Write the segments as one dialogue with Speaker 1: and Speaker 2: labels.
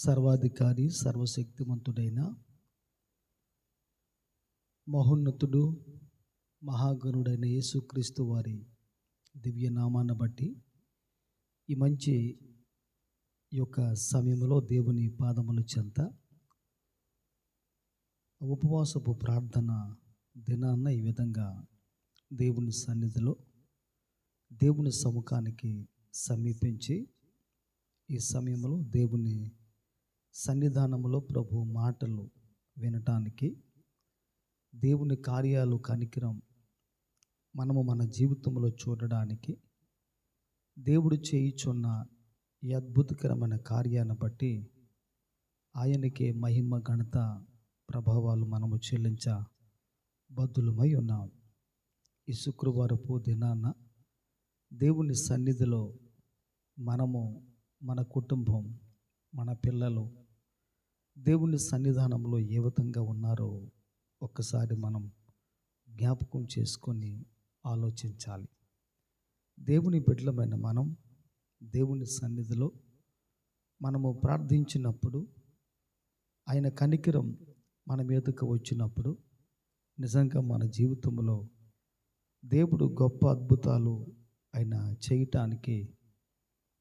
Speaker 1: సర్వాధికారి సర్వశక్తిమంతుడైన మహోన్నతుడు మహాగణుడైన యేసుక్రీస్తు వారి దివ్యనామాన్ని బట్టి ఈ మంచి యొక్క సమయంలో దేవుని పాదముల చెంత ఉపవాసపు ప్రార్థన దినాన్న ఈ విధంగా దేవుని సన్నిధిలో దేవుని సముఖానికి సమీపించి ఈ సమయంలో దేవుని సన్నిధానంలో ప్రభు మాటలు వినటానికి దేవుని కార్యాలు కనికిరం మనము మన జీవితంలో చూడడానికి దేవుడు చేయుచున్న ఈ అద్భుతకరమైన కార్యాన్ని బట్టి ఆయనకే మహిమ ఘనత ప్రభావాలు మనము చెల్లించ బద్దులమై ఉన్నాం. ఈ శుక్రవారపు దినాన దేవుని సన్నిధిలో మనము మన కుటుంబం మన పిల్లలు దేవుని సన్నిధానంలో ఏ విధంగా ఉన్నారో ఒక్కసారి మనం జ్ఞాపకం చేసుకొని ఆలోచించాలి. దేవుని బిడ్డలమైన మనం దేవుని సన్నిధిలో మనము ప్రార్థించినప్పుడు ఆయన కనికరం మన మీదకు వచ్చినప్పుడు నిజంగా మన జీవితంలో దేవుడు గొప్ప అద్భుతాలు ఆయన చేయటానికి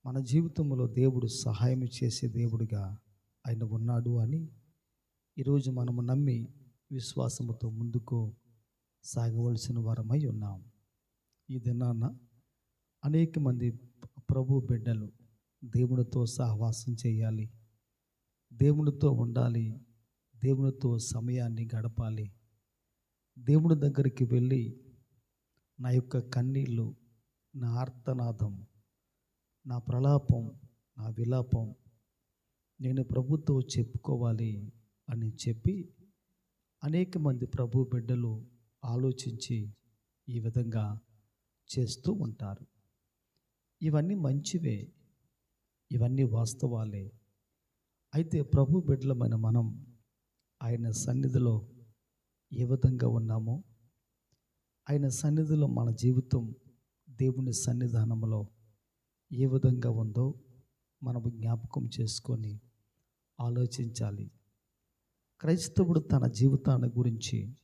Speaker 1: మన జీవితంలో దేవుడు సహాయం చేసే దేవుడిగా ఆయన ఉన్నాడు అని ఈరోజు మనము నమ్మి విశ్వాసముతో ముందుకు సాగవలసిన వారమై ఉన్నాం. ఈ దినాన అనేక మంది ప్రభు బిడ్డలు దేవునితో సహవాసం చేయాలి. దేవునితో ఉండాలి. దేవునితో సమయాన్ని గడపాలి. దేవుని దగ్గరికి వెళ్ళి నా యొక్క కన్నీళ్ళు నా ఆర్తనాదం నా ప్రలాపం నా విలాపం నేను ప్రభుతో చెప్పుకోవాలి అని చెప్పి అనేక మంది ప్రభు బిడ్డలు ఆలోచించి ఈ విధంగా చేస్తూ ఉంటారు. ఇవన్నీ మంచివే ఇవన్నీ వాస్తవాలే. అయితే ప్రభు బిడ్డలమైన మనం ఆయన సన్నిధిలో ఏ విధంగా ఉన్నామో ఆయన సన్నిధిలో మన జీవితం దేవుని సన్నిధానంలో ఏ విధంగా ఉందో మనము జ్ఞాపకం చేసుకొని ఆలోచించాలి. క్రైస్తవుడు తన జీవితాన్ని గురించి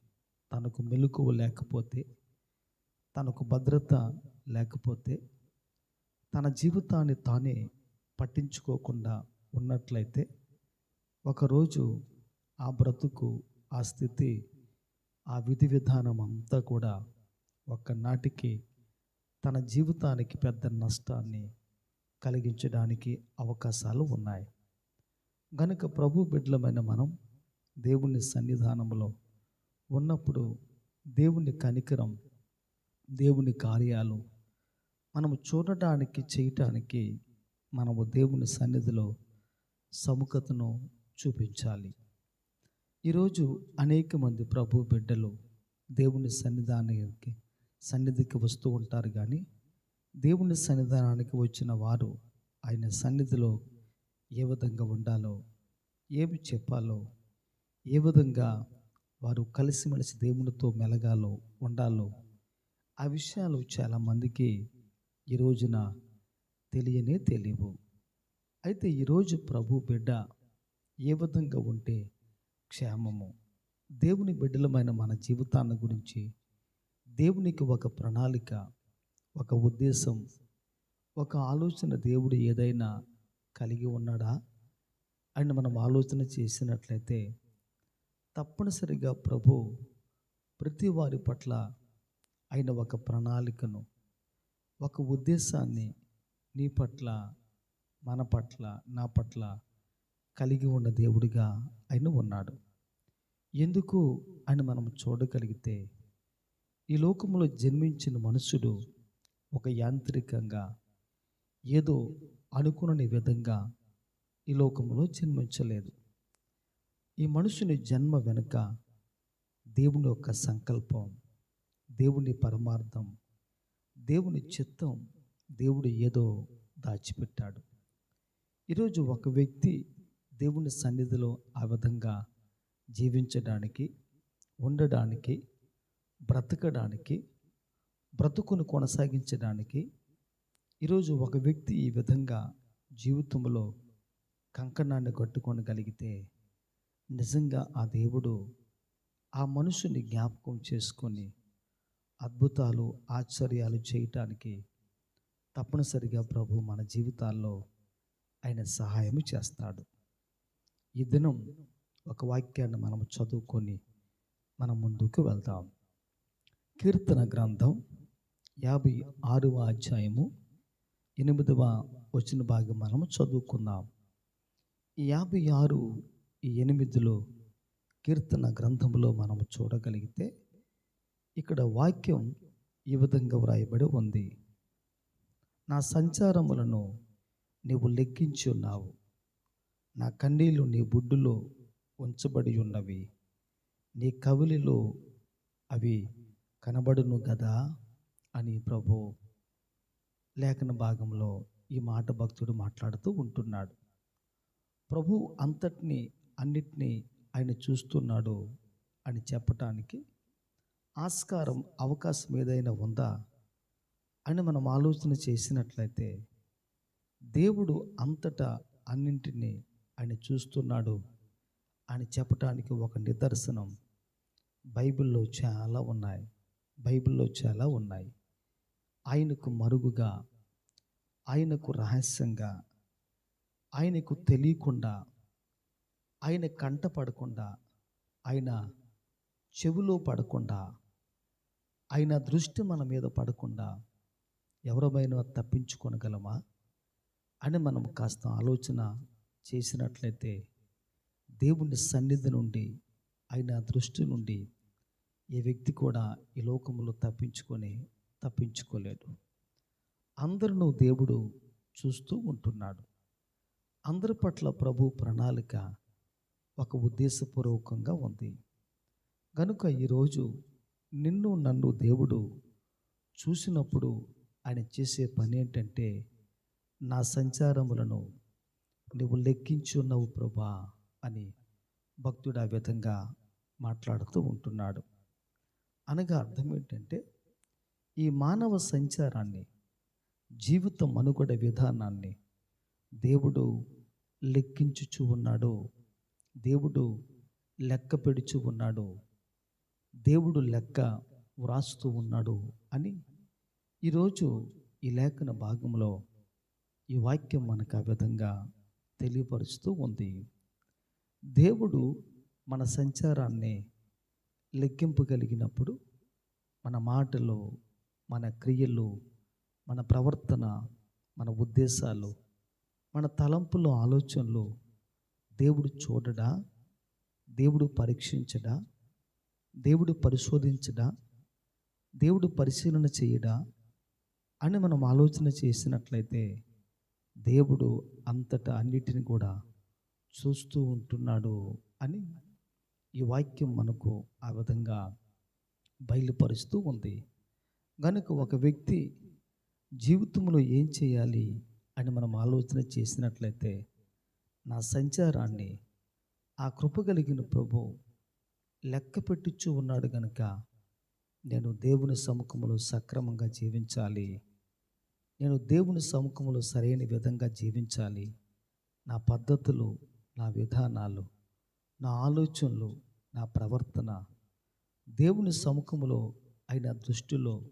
Speaker 1: తనకు మెలకువ లేకపోతే తనకు భద్రత లేకపోతే తన జీవితాన్ని తానే పట్టించుకోకుండా ఉన్నట్లయితే ఒకరోజు ఆ బ్రతుకు ఆ స్థితి ఆ విధి విధానం అంతా కూడా ఒక్కనాటికి తన జీవితానికి పెద్ద నష్టాన్ని కలిగించడానికి అవకాశాలు ఉన్నాయి. గనుక ప్రభు బిడ్డలమైన మనం దేవుని సన్నిధానంలో ఉన్నప్పుడు దేవుని కనికరం దేవుని కార్యాలు మనము చూడటానికి చేయటానికి మనము దేవుని సన్నిధిలో సముఖతను చూపించాలి. ఈరోజు అనేక మంది ప్రభు బిడ్డలు దేవుని సన్నిధానానికి సన్నిధికి వస్తూ ఉంటారు కానీ దేవుని సన్నిధానానికి వచ్చిన వారు ఆయన సన్నిధిలో ఏ విధంగా ఉండాలో ఏమి చెప్పాలో ఏ విధంగా వారు కలిసిమెలిసి దేవునితో మెలగాలో ఉండాలో ఆ విషయాలు చాలామందికి ఈ రోజున తెలియనే తెలియవు. అయితే ఈరోజు ప్రభు బిడ్డ ఏ విధంగా ఉంటే క్షేమము? దేవుని బిడ్డలమైన మన జీవితాన్ని గురించి దేవునికి ఒక ప్రణాళిక ఒక ఉద్దేశం ఒక ఆలోచన దేవుడు ఏదైనా కలిగి ఉన్నాడా? అని మనం ఆలోచన చేసినట్లయితే తప్పనిసరిగా ప్రభు ప్రతి వారి పట్ల ఆయన ఒక ప్రణాళికను ఒక ఉద్దేశాన్ని నీ పట్ల మన పట్ల నా పట్ల కలిగి ఉన్న దేవుడిగా ఆయన ఉన్నాడు. ఎందుకు అని మనం చూడగలిగితే ఈ లోకంలో జన్మించిన మనుషుడు ఒక యాంత్రికంగా ఏదో అనుకునని విధంగా ఈ లోకంలో జన్మించలేదు. ఈ మనుషుని జన్మ వెనుక దేవుని యొక్క సంకల్పం దేవుని పరమార్థం దేవుని చిత్తం దేవుడు ఏదో దాచిపెట్టాడు. ఈరోజు ఒక వ్యక్తి దేవుని సన్నిధిలో ఆ విధంగా జీవించడానికి ఉండడానికి బ్రతకడానికి బ్రతుకును కొనసాగించడానికి ఈరోజు ఒక వ్యక్తి ఈ విధంగా జీవితంలో కంకణాన్ని కట్టుకోనగలిగితే నిజంగా ఆ దేవుడు ఆ మనుషుని జ్ఞాపకం చేసుకొని అద్భుతాలు ఆశ్చర్యాలు చేయటానికి తప్పనిసరిగా ప్రభు మన జీవితాల్లో ఆయన సహాయం చేస్తాడు. ఈ దినం ఒక వాక్యాన్ని మనం చదువుకొని మనం ముందుకు వెళ్దాం. కీర్తన గ్రంథం యాభై ఆరవ అధ్యాయము ఎనిమిదవ వచ్చిన భాగం మనం చదువుకుందాం. యాభై ఆరు ఎనిమిదిలో కీర్తన గ్రంథంలో మనం చూడగలిగితే ఇక్కడ వాక్యం ఈ విధంగా వ్రాయబడి ఉంది. నా సంచారములను నీవు లెక్కించి ఉన్నావు. నా కన్నీళ్ళు నీ బుడ్డులో ఉంచబడి ఉన్నవి. నీ కవిలిలో అవి కనబడును గదా అని ప్రభు లేఖన భాగంలో ఈ మాట భక్తుడు మాట్లాడుతూ ఉంటున్నాడు. ప్రభు అంతటిని అన్నిటినీ ఆయన చూస్తున్నాడు అని చెప్పటానికి ఆస్కారం అవకాశం ఏదైనా ఉందా అని మనం ఆలోచన చేసినట్లయితే దేవుడు అంతటా అన్నింటినీ ఆయన చూస్తున్నాడు అని చెప్పటానికి ఒక నిదర్శనం బైబిల్లో చాలా ఉన్నాయి. బైబిల్లో చాలా ఉన్నాయి. ఆయనకు మరుగుగా ఆయనకు రహస్యంగా ఆయనకు తెలియకుండా ఆయన కంట పడకుండా ఆయన చెవిలో పడకుండా ఆయన దృష్టి మన మీద పడకుండా ఎవరమైనా తప్పించుకొనగలమా? అని మనం కాస్త ఆలోచన చేసినట్లయితే దేవుని సన్నిధి నుండి ఆయన దృష్టి నుండి ఏ వ్యక్తి కూడా ఈ లోకంలో తప్పించుకొని తప్పించుకోలేడు అందరినూ దేవుడు చూస్తూ ఉంటున్నాడు. అందరి పట్ల ప్రభు ప్రణాళిక ఒక ఉద్దేశపూర్వకంగా ఉంది. కనుక ఈరోజు నిన్ను నన్ను దేవుడు చూసినప్పుడు ఆయన చేసే పని ఏంటంటే నా సంచారములను నువ్వు లెక్కించున్నావు ప్రభా అని భక్తుడు ఆ విధంగా మాట్లాడుతూ ఉంటున్నాడు. అనగా అర్థం ఏంటంటే ఈ మానవ సంచారాన్ని జీవిత మనుగడ విధానాన్ని దేవుడు లెక్కించుచు ఉన్నాడు. దేవుడు లెక్క పెడుచు ఉన్నాడు. దేవుడు లెక్క వ్రాస్తూ ఉన్నాడు అని ఈరోజు ఈ లేఖన భాగంలో ఈ వాక్యం మనకు ఆ విధంగా తెలియపరుస్తూ ఉంది. దేవుడు మన సంచారాన్ని లెక్కింపగలిగినప్పుడు మన మాటలో మన క్రియలు మన ప్రవర్తన మన ఉద్దేశాలు మన తలంపులు ఆలోచనలు దేవుడు చూడడా? దేవుడు పరీక్షించడా? దేవుడు పరిశోధించడా? దేవుడు పరిశీలన చేయడా? అని మనం ఆలోచన చేసినట్లయితే దేవుడు అంతటా అన్నిటిని కూడా చూస్తూ ఉంటున్నాడు అని ఈ వాక్యం మనకు ఆ విధంగా బయలుపరుస్తూ ఉంది. కనుక ఒక వ్యక్తి జీవితంలో ఏం చేయాలి అని మనం ఆలోచన చేసినట్లయితే నా సంచారాన్ని ఆ కృప కలిగిన ప్రభు లెక్క ఉన్నాడు గనుక నేను దేవుని సముఖంలో సక్రమంగా జీవించాలి. నేను దేవుని సముఖంలో సరైన విధంగా జీవించాలి. నా పద్ధతులు నా విధానాలు నా ఆలోచనలు నా ప్రవర్తన దేవుని సముఖంలో అయిన దృష్టిలో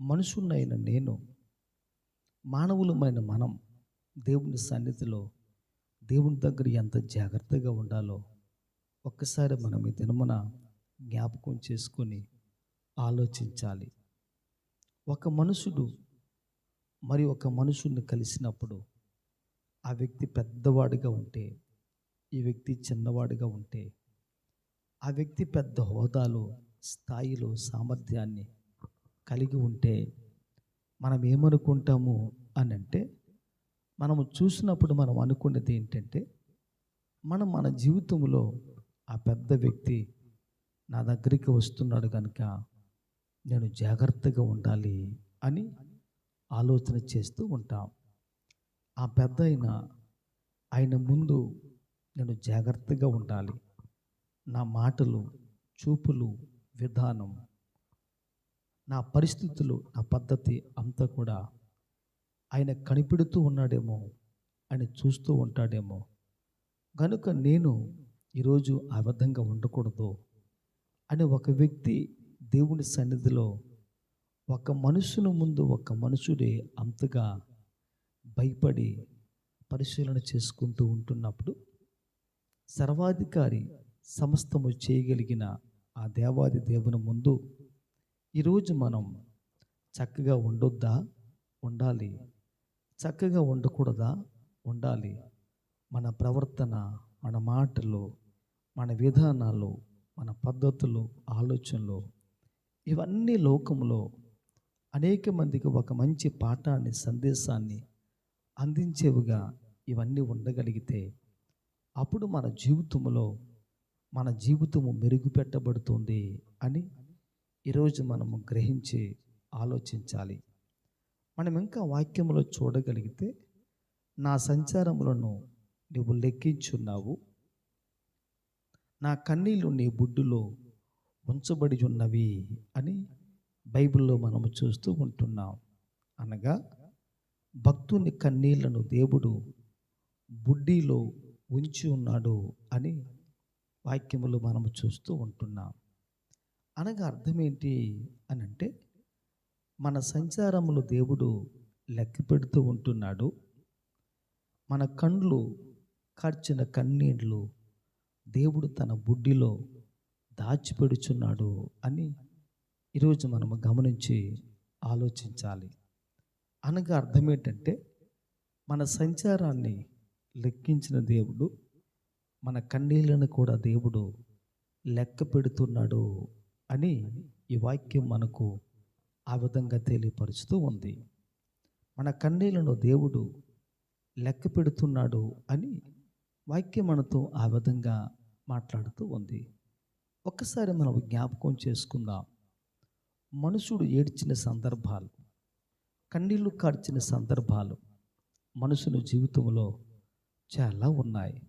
Speaker 1: మనుషున్నైన నేను మానవులమైన మనం దేవుని సన్నిధిలో దేవుని దగ్గర ఎంత జాగ్రత్తగా ఉండాలో ఒక్కసారి మనం ఈ దినమున జ్ఞాపకం చేసుకొని ఆలోచించాలి. ఒక మనుషుడు మరి ఒక మనుషుడిని కలిసినప్పుడు ఆ వ్యక్తి పెద్దవాడిగా ఉంటే ఈ వ్యక్తి చిన్నవాడిగా ఉంటే ఆ వ్యక్తి పెద్ద హోదాలో స్థాయిలో సామర్థ్యాన్ని కలిగి ఉంటే మనం ఏమనుకుంటాము అని అంటే మనము చూసినప్పుడు మనం అనుకునేది ఏంటంటే మనం మన జీవితంలో ఆ పెద్ద వ్యక్తి నా దగ్గరికి వస్తున్నాడు కనుక నేను జాగ్రత్తగా ఉండాలి అని ఆలోచన చేస్తూ ఉంటాం. ఆ పెద్ద ఆయన ఆయన ముందు నేను జాగ్రత్తగా ఉండాలి. నా మాటలు చూపులు విధానం నా పరిస్థితులు నా పద్ధతి అంతా కూడా ఆయన కనిపెడుతూ ఉన్నాడేమో ఆయన చూస్తూ ఉంటాడేమో. కనుక నేను ఈరోజు ఆ విధంగా ఉండకూడదు అని ఒక వ్యక్తి దేవుని సన్నిధిలో ఒక మనుషుని ముందు ఒక మనుషుడే అంతగా భయపడి పరిశీలన చేసుకుంటూ ఉంటున్నప్పుడు సర్వాధికారి సమస్తము చేయగలిగిన ఆ దేవాది దేవుని ముందు ఈరోజు మనం చక్కగా ఉండొద్దా? ఉండాలి. చక్కగా ఉండకూడదా? ఉండాలి. మన ప్రవర్తన మన మాటలు మన విధానాలు మన పద్ధతులు ఆలోచనలు ఇవన్నీ లోకంలో అనేక మందికి ఒక మంచి పాఠాన్ని సందేశాన్ని అందించేవిగా ఇవన్నీ ఉండగలిగితే అప్పుడు మన జీవితంలో మన జీవితము మెరుగుపెట్టబడుతుంది అని ఈరోజు మనము గ్రహించి ఆలోచించాలి. మనం ఇంకా వాక్యంలో చూడగలిగితే నా సంచారములను నువ్వు లెక్కించున్నావు. నా కన్నీళ్ళు నీ బుడ్డులో ఉంచబడి ఉన్నవి అని బైబిల్లో మనము చూస్తూ ఉంటున్నాం. అనగా భక్తుని కన్నీళ్ళను దేవుడు బుడ్డిలో ఉంచి ఉన్నాడు అని వాక్యములు మనము చూస్తూ ఉంటున్నాం. అనగా అర్థం ఏంటి అని అంటే మన సంచారములు దేవుడు లెక్క పెడుతూ ఉంటున్నాడు. మన కండ్లు కార్చిన కన్నీళ్ళు దేవుడు తన బుడ్డిలో దాచిపెడుచున్నాడు అని ఈరోజు మనము గమనించి ఆలోచించాలి. అనగా అర్థం ఏంటంటే మన సంచారాన్ని లెక్కించిన దేవుడు మన కన్నీళ్ళను కూడా దేవుడు లెక్క పెడుతున్నాడు అని ఈ వాక్యం మనకు ఆ విధంగా తెలియపరుస్తూ ఉంది. మన కన్నీళ్ళను దేవుడు లెక్క పెడుతున్నాడు అని వాక్యం మనతో ఆ విధంగా మాట్లాడుతూ ఉంది. ఒక్కసారి మనం జ్ఞాపకం చేసుకుందాం. మనుషుడు ఏడ్చిన సందర్భాలు కన్నీళ్ళు కార్చిన సందర్భాలు మనుషుల జీవితంలో చాలా ఉన్నాయి.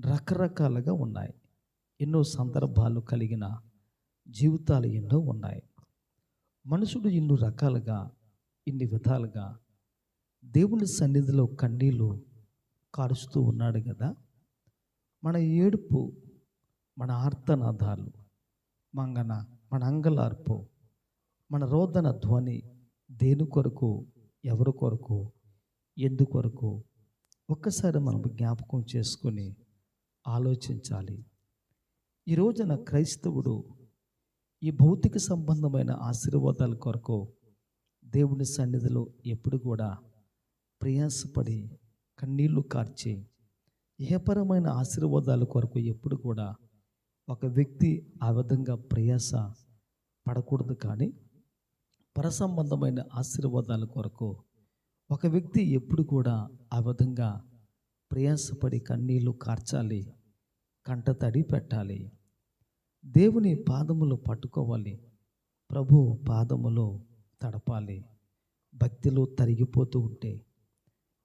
Speaker 1: రకరకాలుగా ఉన్నాయి. ఎన్నో సందర్భాలు కలిగిన జీవితాలు ఎన్నో ఉన్నాయి. మనుషుడు ఇన్ని రకాలుగా ఇన్ని విధాలుగా దేవుని సన్నిధిలో కన్నీళ్ళు కారుస్తూ ఉన్నాడు కదా. మన ఏడుపు మన ఆర్తనాదాలు మంగన మన అంగలార్పు మన రోదన ధ్వని దేని కొరకు ఎవరి కొరకు ఎందుకొరకు ఒక్కసారి మనం జ్ఞాపకం చేసుకొని ఆలోచించాలి. ఈ రోజున క్రైస్తవుడు ఈ భౌతిక సంబంధమైన ఆశీర్వాదాల కొరకు దేవుని సన్నిధిలో ఎప్పుడు కూడా ప్రయాసపడి కన్నీళ్ళు కార్చి ఏపరమైన ఆశీర్వాదాల కొరకు ఎప్పుడు కూడా ఒక వ్యక్తి ఆ విధంగా ప్రయాస పడకూడదు కానీ పరసంబంధమైన ఆశీర్వాదాల కొరకు ఒక వ్యక్తి ఎప్పుడు కూడా ఆ విధంగా ప్రయాసపడి కన్నీళ్ళు కార్చాలి కంట తడి పెట్టాలి. దేవుని పాదములు పట్టుకోవాలి. ప్రభు పాదములో తడపాలి. భక్తిలో తరిగిపోతూ ఉంటే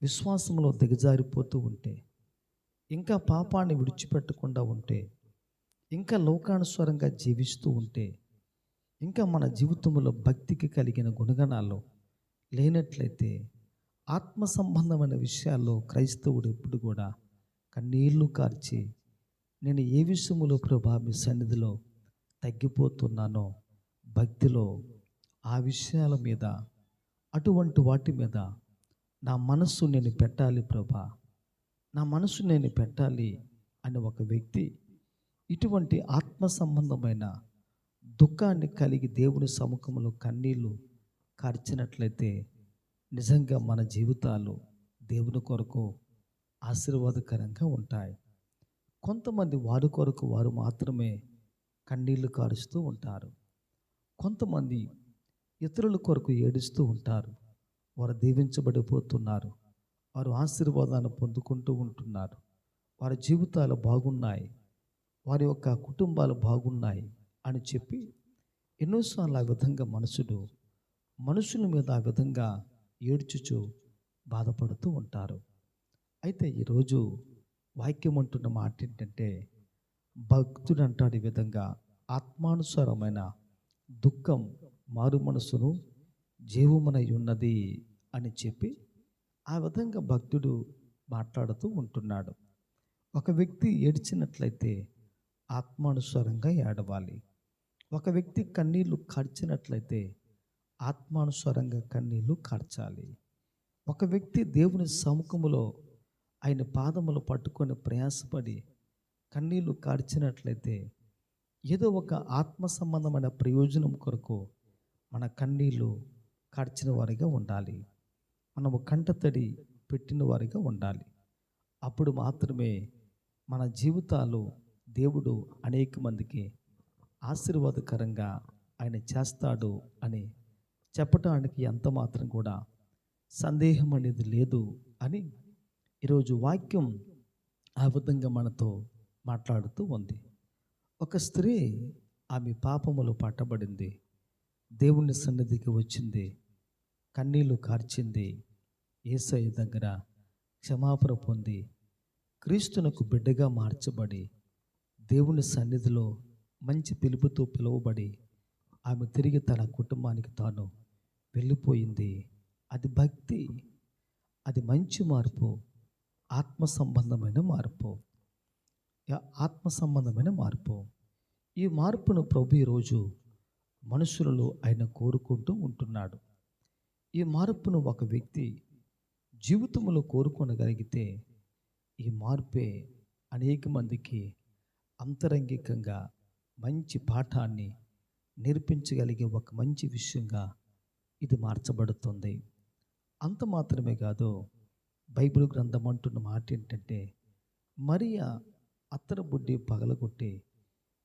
Speaker 1: విశ్వాసంలో దిగజారిపోతూ ఉంటే ఇంకా పాపాన్ని విడిచిపెట్టకుండా ఉంటే ఇంకా లోకానుస్వరంగా జీవిస్తూ ఉంటే ఇంకా మన జీవితంలో భక్తికి కలిగిన గుణగణాలు లేనట్లయితే ఆత్మ సంబంధమైన విషయాల్లో క్రైస్తవుడు ఎప్పుడు కూడా కన్నీళ్ళు కార్చి నేను ఏ విషయంలో ప్రభా మీ సన్నిధిలో తగ్గిపోతున్నానో భక్తిలో ఆ విషయాల మీద అటువంటి వాటి మీద నా మనస్సు నేను పెట్టాలి ప్రభా. నా మనసు నేను పెట్టాలి అని ఒక వ్యక్తి ఇటువంటి ఆత్మ సంబంధమైన దుఃఖాన్ని కలిగి దేవుని సముఖంలో కన్నీళ్ళు కార్చినట్లయితే నిజంగా మన జీవితాలు దేవుని కొరకు ఆశీర్వాదకరంగా ఉంటాయి. కొంతమంది వారి కొరకు వారు మాత్రమే కన్నీళ్ళు కారుస్తూ ఉంటారు. కొంతమంది ఇతరుల కొరకు ఏడుస్తూ ఉంటారు. వారు దీవించబడిపోతున్నారు. వారు ఆశీర్వాదాన్ని పొందుకుంటూ ఉంటున్నారు. వారి జీవితాలు బాగున్నాయి. వారి యొక్క కుటుంబాలు బాగున్నాయి అని చెప్పి ఎన్నోసార్లు ఆ విధంగా మనుషుడు మనుషుల మీద ఆ విధంగా ఏడ్చుచు బాధపడుతూ ఉంటారు. అయితే ఈరోజు వాక్యం అంటున్న మాట ఏంటంటే భక్తుడు అంటాడు ఈ విధంగా ఆత్మానుసారమైన దుఃఖం మారు మనసును జీవమునై ఉన్నది అని చెప్పి ఆ విధంగా భక్తుడు మాట్లాడుతూ ఉంటున్నాడు. ఒక వ్యక్తి ఏడ్చినట్లయితే ఆత్మానుసారంగా ఏడవాలి. ఒక వ్యక్తి కన్నీళ్ళు కార్చినట్లయితే ఆత్మానుసారంగా కన్నీళ్ళు కార్చాలి. ఒక వ్యక్తి దేవుని సముఖములో ఆయన పాదములు పట్టుకొని ప్రయాసపడి కన్నీళ్ళు కార్చినట్లయితే ఏదో ఒక ఆత్మ సంబంధమైన ప్రయోజనం కొరకు మన కన్నీళ్ళు కార్చిన వారిగా ఉండాలి. మనము కంటతడి పెట్టిన వారిగా ఉండాలి. అప్పుడు మాత్రమే మన జీవితాలు దేవుడు అనేక మందికి ఆశీర్వాదకరంగా ఆయన చేస్తాడు అని చెప్పటానికి ఎంత మాత్రం కూడా సందేహం అనేది లేదు అని ఈరోజు వాక్యం ఆ విధంగా మనతో మాట్లాడుతూ ఉంది. ఒక స్త్రీ ఆమె పాపములు పట్టబడింది దేవుని సన్నిధికి వచ్చింది. కన్నీళ్ళు కార్చింది. ఏసయ్య దగ్గర క్షమాపణ పొంది క్రీస్తునకు బిడ్డగా మార్చబడి దేవుని సన్నిధిలో మంచి పిలుపుతో పిలువబడి ఆమె తిరిగి తన కుటుంబానికి తాను వెళ్ళిపోయింది. అది భక్తి అది మంచి మార్పు ఆత్మ సంబంధమైన మార్పు. ఆత్మ సంబంధమైన మార్పు. ఈ మార్పును ప్రభు ఈరోజు మనుషులలో ఆయన కోరుకుంటూ ఉంటున్నాడు. ఈ మార్పును ఒక వ్యక్తి జీవితంలో కోరుకొనగలిగితే ఈ మార్పే అనేక మందికి అంతరంగికంగా మంచి పాఠాన్ని నేర్పించగలిగే ఒక మంచి విషయంగా ఇది మార్చబడుతుంది. అంత మాత్రమే కాదు బైబిల్ గ్రంథం అంటున్న మాట ఏంటంటే మరియా అత్తర బుడ్డి పగలగొట్టి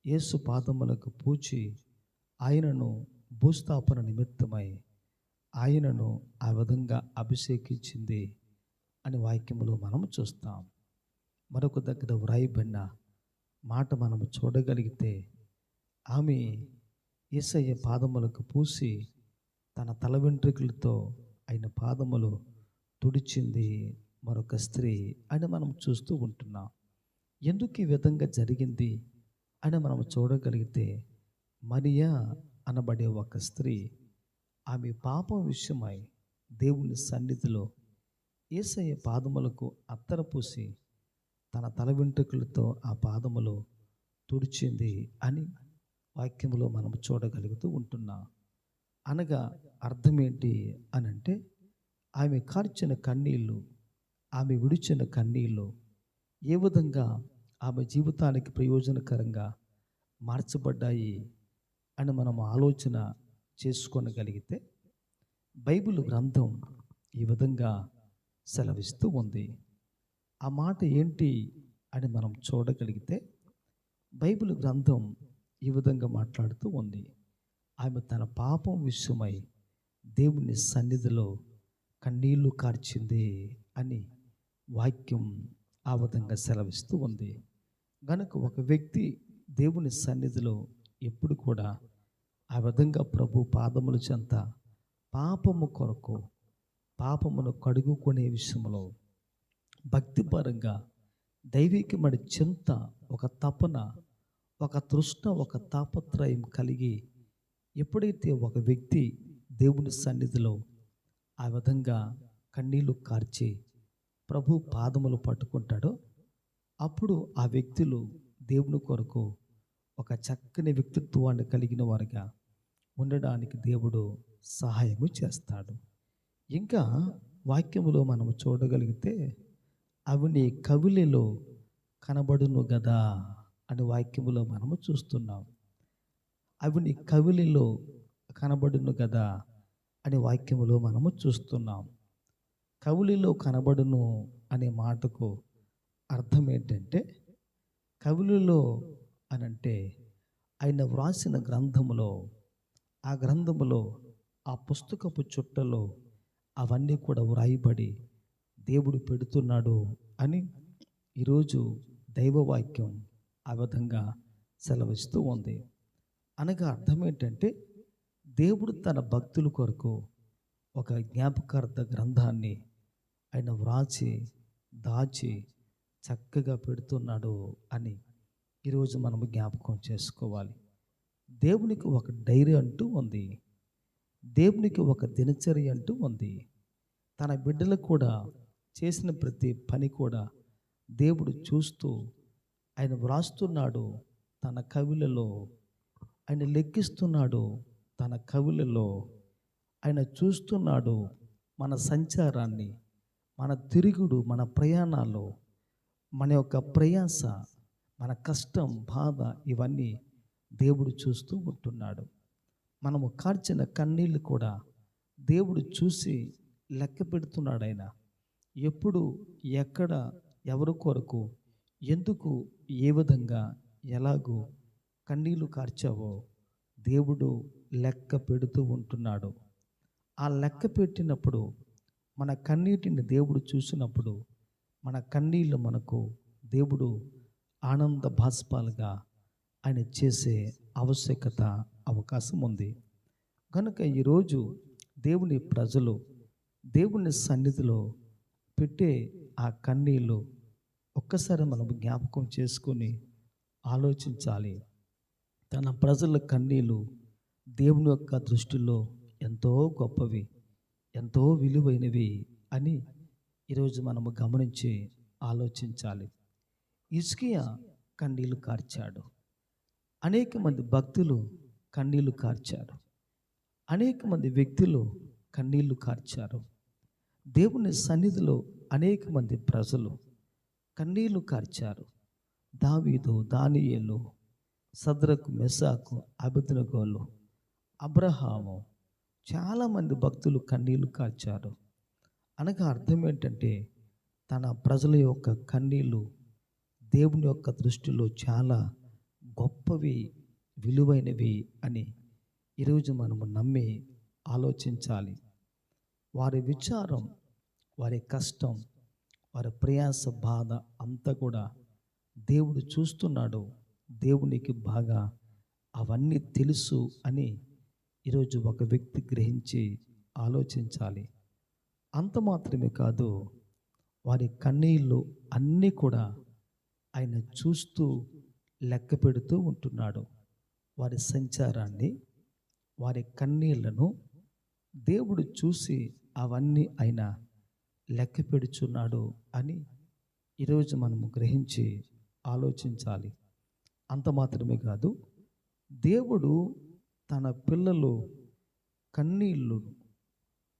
Speaker 1: యేసు పాదములకు పూచి ఆయనను భూస్థాపన నిమిత్తమై ఆయనను ఆ విధంగా అభిషేకించింది అని వాక్యములో మనం చూస్తాం. మరొక దగ్గర వ్రాయబడిన మాట మనము చూడగలిగితే ఆమె యేసయ్య పాదములకు పూసి తన తల వెంట్రుకలతో ఆయన పాదములు తుడిచింది. మరొక స్త్రీ అని మనం చూస్తూ ఉంటున్నాం. ఎందుకు ఈ విధంగా జరిగింది అని మనం చూడగలిగితే మరియా అనబడే ఒక స్త్రీ ఆమె పాపం విషయమై దేవుని సన్నిధిలో ఏసయ్య పాదములకు అత్తర పూసి తన తల వెంట్రుకలతో ఆ పాదములు తుడిచింది అని వాక్యములో మనం చూడగలుగుతూ ఉంటున్నాం. అనగా అర్థం ఏంటి అని అంటే ఆమె కార్చిన కన్నీళ్ళు ఆమె విడిచిన కన్నీళ్ళు ఏ విధంగా ఆమె జీవితానికి ప్రయోజనకరంగా మార్చబడ్డాయి అని మనం ఆలోచన చేసుకోనగలిగితే బైబిల్ గ్రంథం ఈ విధంగా సెలవిస్తూ ఉంది. ఆ మాట ఏంటి అని మనం చూడగలిగితే బైబిల్ గ్రంథం ఈ విధంగా మాట్లాడుతూ ఉంది. ఆమె తన పాపం విషయమై దేవుని సన్నిధిలో కన్నీళ్ళు కార్చింది అని వాక్యం ఆ విధంగా సెలవిస్తూ ఉంది. గనుక ఒక వ్యక్తి దేవుని సన్నిధిలో ఎప్పుడు కూడా ఆ విధంగా ప్రభు పాదముల చెంత పాపము కొరకు పాపమును కడుగుకునే విషయంలో భక్తిపరంగా దైవికమైన చింత ఒక తపన ఒక తృష్ణ ఒక తాపత్రయం కలిగి ఎప్పుడైతే ఒక వ్యక్తి దేవుని సన్నిధిలో ఆ విధంగా కన్నీళ్ళు కార్చి ప్రభు పాదములు పట్టుకుంటాడో. అప్పుడు ఆ వ్యక్తులు దేవుని కొరకు ఒక చక్కని వ్యక్తిత్వాన్ని కలిగిన వారిగా ఉండడానికి దేవుడు సహాయము చేస్తాడు. ఇంకా వాక్యములో మనం చూడగలిగితే అవి నీ కవిలిలో కనబడును గదా అని వాక్యములో మనము చూస్తున్నాం. అవి నీ కవిలిలో కనబడును గదా అని వాక్యములో మనము చూస్తున్నాం. కవులిలో కనబడును అనే మాటకు అర్థం ఏంటంటే కవులలో అనంటే ఆయన వ్రాసిన గ్రంథములో ఆ గ్రంథములో ఆ పుస్తకపు చుట్టలో అవన్నీ కూడా వ్రాయబడి దేవుడు పెడుతున్నాడు అని ఈరోజు దైవవాక్యం ఆ విధంగా సెలవిస్తూ ఉంది. అనగా అర్థం ఏంటంటే దేవుడు తన భక్తుల కొరకు ఒక జ్ఞాపకార్థ గ్రంథాన్ని ఆయన వ్రాసి దాచి చక్కగా పెడుతున్నాడు అని ఈరోజు మనము జ్ఞాపకం చేసుకోవాలి. దేవునికి ఒక డైరీ అంటూ ఉంది. దేవునికి ఒక దినచర్య అంటూ ఉంది. తన బిడ్డలకు కూడా చేసిన ప్రతి పని కూడా దేవుడు చూస్తూ ఆయన వ్రాస్తున్నాడు తన కవిలలో ఆయన లెక్కిస్తున్నాడు తన కవులలో. ఆయన చూస్తున్నాడు మన సంచారాన్ని మన తిరుగుడు మన ప్రయాణాలు మన యొక్క ప్రయాస మన కష్టం బాధ ఇవన్నీ దేవుడు చూస్తూ ఉంటున్నాడు. మనము కార్చిన కన్నీళ్ళు కూడా దేవుడు చూసి లెక్క పెడుతున్నాడు ఆయన. ఎప్పుడు ఎక్కడ ఎవరి కొరకు ఎందుకు ఏ విధంగా ఎలాగూ కన్నీళ్ళు కార్చావో దేవుడు లెక్క పెడుతూ ఉంటున్నాడు. ఆ లెక్క పెట్టినప్పుడు మన కన్నీటిని దేవుడు చూసినప్పుడు మన కన్నీళ్ళు మనకు దేవుడు ఆనంద భాస్పాలుగా ఆయన చేసే ఆవశ్యకత అవకాశం ఉంది. కనుక ఈరోజు దేవుని ప్రజలు దేవుని సన్నిధిలో పెట్టే ఆ కన్నీళ్ళు ఒక్కసారి మనం జ్ఞాపకం చేసుకొని ఆలోచించాలి. తన ప్రజల కన్నీళ్ళు దేవుని యొక్క దృష్టిలో ఎంతో గొప్పవి ఎంతో విలువైనవి అని ఈరోజు మనము గమనించి ఆలోచించాలి. ఇస్కియా కన్నీళ్ళు కార్చాడు. అనేక మంది భక్తులు కన్నీళ్ళు కార్చారు. అనేక మంది వ్యక్తులు కన్నీళ్ళు కార్చారు. దేవుని సన్నిధిలో అనేక మంది ప్రజలు కన్నీళ్ళు కార్చారు. దావీదు దానియేలు సద్రకు మెసాకు అభిదనగోలు అబ్రహాము చాలామంది భక్తులు కన్నీళ్ళు కార్చారు అనగా అర్థం ఏంటంటే తన ప్రజల యొక్క కన్నీళ్ళు దేవుని యొక్క దృష్టిలో చాలా గొప్పవి విలువైనవి అని ఈరోజు మనము నమ్మి ఆలోచించాలి. వారి విచారం వారి కష్టం వారి ప్రయాస బాధ అంతా కూడా దేవుడు చూస్తున్నాడు. దేవునికి బాగా అవన్నీ తెలుసు అని ఈరోజు ఒక వ్యక్తి గ్రహించి ఆలోచించాలి. అంత మాత్రమే కాదు వారి కన్నీళ్ళు అన్నీ కూడా ఆయన చూస్తూ లెక్క పెడుతూ ఉంటున్నాడు. వారి సంచారాన్ని వారి కన్నీళ్ళను దేవుడు చూసి అవన్నీ ఆయన లెక్క పెడుచున్నాడు అని ఈరోజు మనము గ్రహించి ఆలోచించాలి. అంత మాత్రమే కాదు దేవుడు తన పిల్లలు కన్నీళ్ళు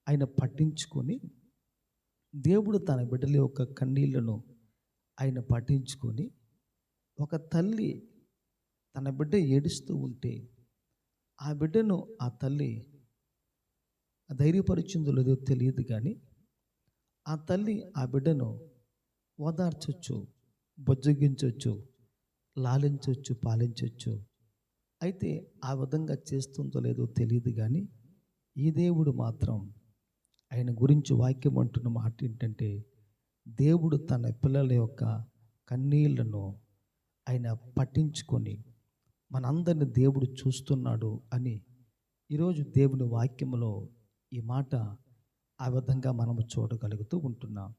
Speaker 1: ఆయన పట్టించుకొని దేవుడు తన బిడ్డల యొక్క కన్నీళ్ళను ఆయన పట్టించుకొని ఒక తల్లి తన బిడ్డ ఏడుస్తూ ఉంటే ఆ బిడ్డను ఆ తల్లి ధైర్యపరిచిందో లేదో తెలియదు కానీ ఆ తల్లి ఆ బిడ్డను ఓదార్చొచ్చు బొజ్జగించవచ్చు లాలించవచ్చు పాలించవచ్చు అయితే ఆ విధంగా చేస్తుందో లేదో తెలియదు కానీ ఈ దేవుడు మాత్రం ఆయన గురించి వాక్యం అంటున్న మాట ఏంటంటే దేవుడు తన పిల్లల యొక్క కన్నీళ్ళను ఆయన పట్టించుకొని మనందరిని దేవుడు చూస్తున్నాడు అని ఈరోజు దేవుని వాక్యంలో ఈ మాట ఆ విధంగా మనము చూడగలుగుతూ ఉంటున్నాం.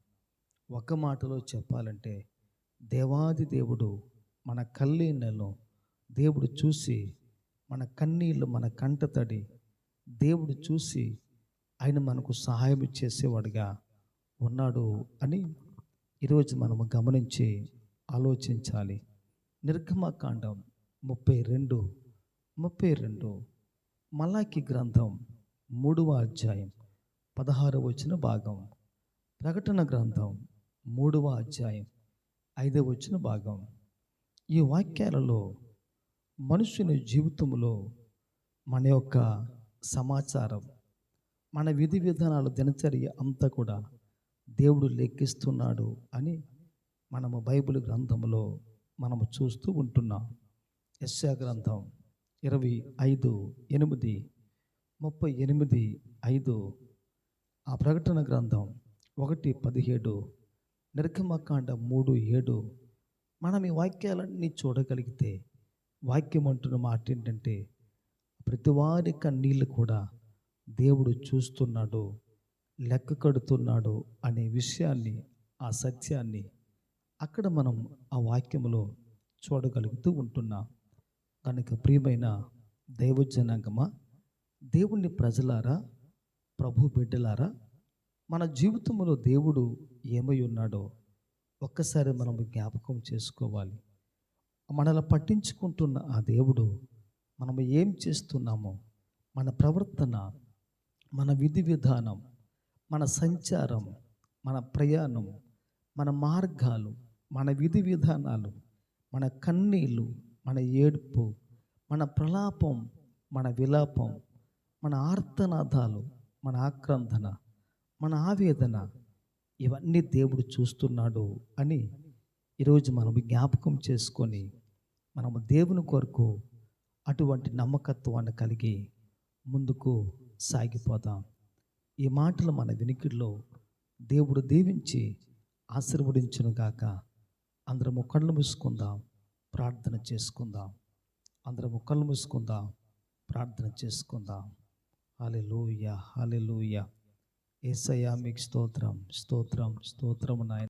Speaker 1: ఒక మాటలో చెప్పాలంటే దేవాది దేవుడు మన కళ్ళీళ్ళను దేవుడు చూసి మన కన్నీళ్ళు మన కంట తడి దేవుడు చూసి ఆయన మనకు సహాయం చేసేవాడుగా ఉన్నాడు అని ఈరోజు మనము గమనించి ఆలోచించాలి. నిర్గమకాండం ముప్పై రెండు ముప్పై రెండు మలాకి గ్రంథం మూడవ అధ్యాయం పదహారు వచ్చిన భాగం ప్రకటన గ్రంథం మూడవ అధ్యాయం ఐదవ వచ్చిన భాగం. ఈ వాక్యాలలో మనుషుని జీవితంలో మన యొక్క సమాచారం మన విధి విధానాలు దినచర్య అంతా కూడా దేవుడు లెక్కిస్తున్నాడు అని మనము బైబిల్ గ్రంథంలో మనము చూస్తూ ఉంటున్నాం. యశ్యా గ్రంథం ఇరవై ఐదు ఎనిమిది ముప్పై ఎనిమిది ఐదు. ఆ ప్రకటన గ్రంథం ఒకటి పదిహేడు నిర్గమకాండ మూడు ఏడు. మనం ఈ వాక్యాలన్నీ చూడగలిగితే వాక్యం అంటున్న మాట ఏంటంటే ప్రతివారి కన్నీళ్ళు కూడా దేవుడు చూస్తున్నాడు లెక్క కడుతున్నాడు అనే విషయాన్ని ఆ సత్యాన్ని అక్కడ మనం ఆ వాక్యములో చూడగలుగుతూ ఉంటున్నాం. కనుక ప్రియమైన దైవజనాంగమా దేవుణ్ణి ప్రజలారా ప్రభు బిడ్డలారా మన జీవితంలో దేవుడు ఏమై ఉన్నాడో ఒక్కసారి మనం జ్ఞాపకం చేసుకోవాలి. మనల్ని పట్టించుకుంటున్న ఆ దేవుడు మనము ఏం చేస్తున్నామో మన ప్రవర్తన మన విధి విధానం మన సంచారం మన ప్రయాణం మన మార్గాలు మన విధి విధానాలు మన కన్నీళ్ళు మన ఏడుపు మన ప్రలాపం మన విలాపం మన ఆర్తనాదాలు మన ఆక్రందన మన ఆవేదన ఇవన్నీ దేవుడు చూస్తున్నాడు అని ఈరోజు మనం జ్ఞాపకం చేసుకొని మనము దేవుని కొరకు అటువంటి నమ్మకత్వాన్ని కలిగి ముందుకు సాగిపోదాం. ఈ మాటలు మన వినికిడిలో దేవుడు దీవించి ఆశీర్వదించునుగాక అందరము కళ్ళు మూసుకుందాం ప్రార్థన చేసుకుందాం. అందరము కళ్ళు మూసుకుందాం ప్రార్థన చేసుకుందాం. హాలెలూయ హాలెలూయ ఏసయ్యా మీకు స్తోత్రం స్తోత్రం స్తోత్రం నాయన.